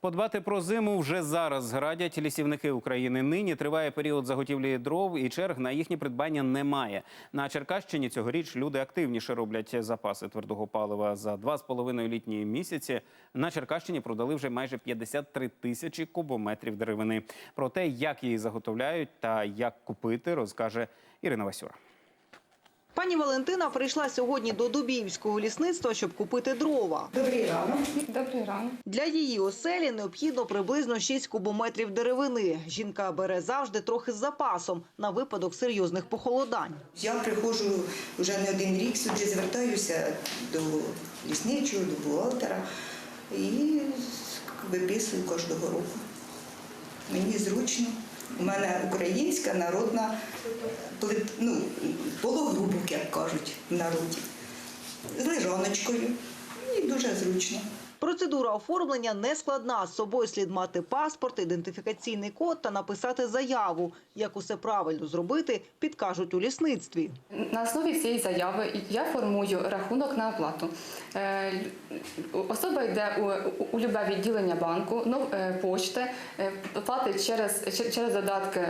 Подбати про зиму вже зараз зрадять лісівники України. Нині триває період заготівлі дров і черг на їхнє придбання немає. На Черкащині цьогоріч люди активніше роблять запаси твердого палива. За два з половиною літні місяці на Черкащині продали вже майже 53 тисячі кубометрів деревини. Про те, як її заготовляють та як купити, розкаже Ірина Васюра. Пані Валентина прийшла сьогодні до Дубіївського лісництва, щоб купити дрова. Добрий ранок. Добрий ранок. Для її оселі необхідно приблизно 6 кубометрів деревини. Жінка бере завжди трохи з запасом на випадок серйозних похолодань. Я приходжу вже не один рік сюди, звертаюся до лісничого, до бухгалтера і виписую кожного року. Мені зручно. У мене українська народна ну, пологрубок, як кажуть в народі, з лежаночкою. І дуже зручно. Процедура оформлення не складна. З собою слід мати паспорт, ідентифікаційний код та написати заяву. Як усе правильно зробити, підкажуть у лісництві. На основі цієї заяви я формую рахунок на оплату. Е, Особа йде у, у любе відділення банку, ну, е, пошти, е, платить через, через додатки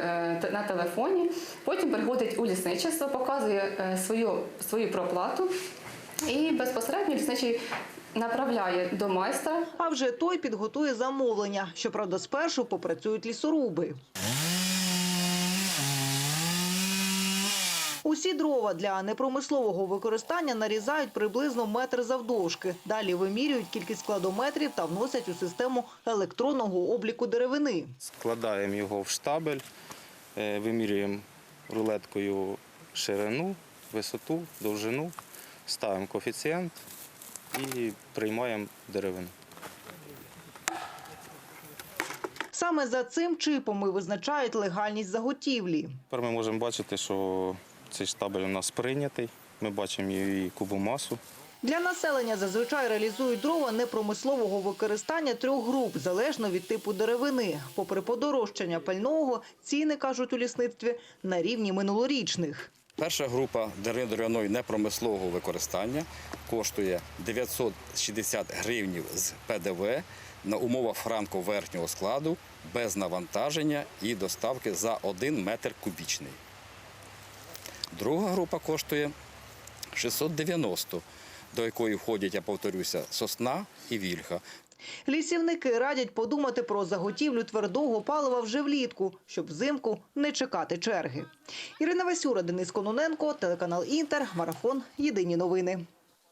на телефоні, потім приходить у лісничество, показує свою, свою проплату і безпосередньо лісничий направляє до майстра А вже той підготує замовлення. Щоправда, спершу попрацюють лісоруби. Усі дрова для непромислового використання нарізають приблизно метр завдовжки. Далі вимірюють кількість складометрів та вносять у систему електронного обліку деревини. Складаємо його в штабель, е, вимірюємо рулеткою ширину, висоту, довжину, ставимо коефіцієнт і приймаємо деревину. Саме за цим чипом і визначають легальність заготівлі. Тепер ми можемо бачити, що цей штабель у нас прийнятий. Ми бачимо її кубомасу. Для населення зазвичай реалізують дрова непромислового використання трьох груп, залежно від типу деревини. Попри подорожчання пального, ціни, кажуть у лісництві, на рівні минулорічних. Перша група дерев'яної непромислового використання коштує 960 гривнів з ПДВ на умовах франко верхнього складу без навантаження і доставки за 1 метр кубічний. Друга група коштує 690, до якої входять, я повторюся, сосна і вільха. Лісівники радять подумати про заготівлю твердого палива вже влітку, щоб взимку не чекати черги. Ірина Васюра, Денис Кононенко, телеканал Інтер, Марафон. Єдині новини.